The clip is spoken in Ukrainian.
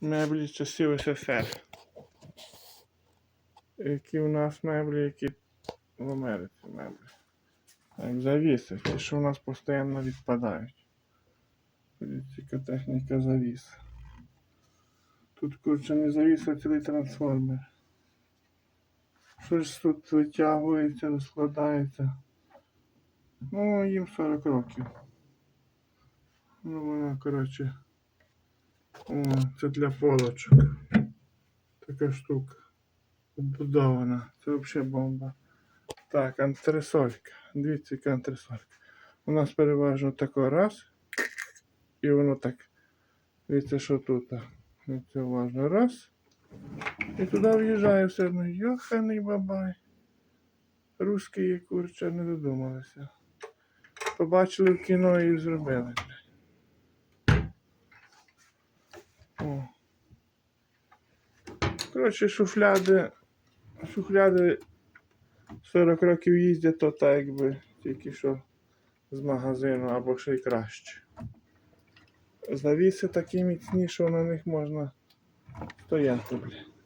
меблі часів СССР. Які у нас меблі, які в Америці меблі. Так, завіси, ті, що у нас постійно відпадають. Політика техніка завіс. Тут курче не завіс, а цілий трансформер. Щось тут витягується, розкладається. Ну, їм 40 років. Ну, вона, коротше. О, це для полочок. Така штука. Вбудована. Це взагалі бомба. Так, антресолька. Дивіться, яка антресолька. У нас переважно тако раз. І воно так. Дивіться, що тут. Це уважно. Раз. І туди в'їжджає все одно. Йоханий бабай. Русські курча не додумалися. Побачили в кіно і зробили. О. Коротше, шуфляди. Шуфляди 40 років їздять, то так якби тільки що з магазину або ще й краще. Завіси такі міцні, що на них можна стояти, блін.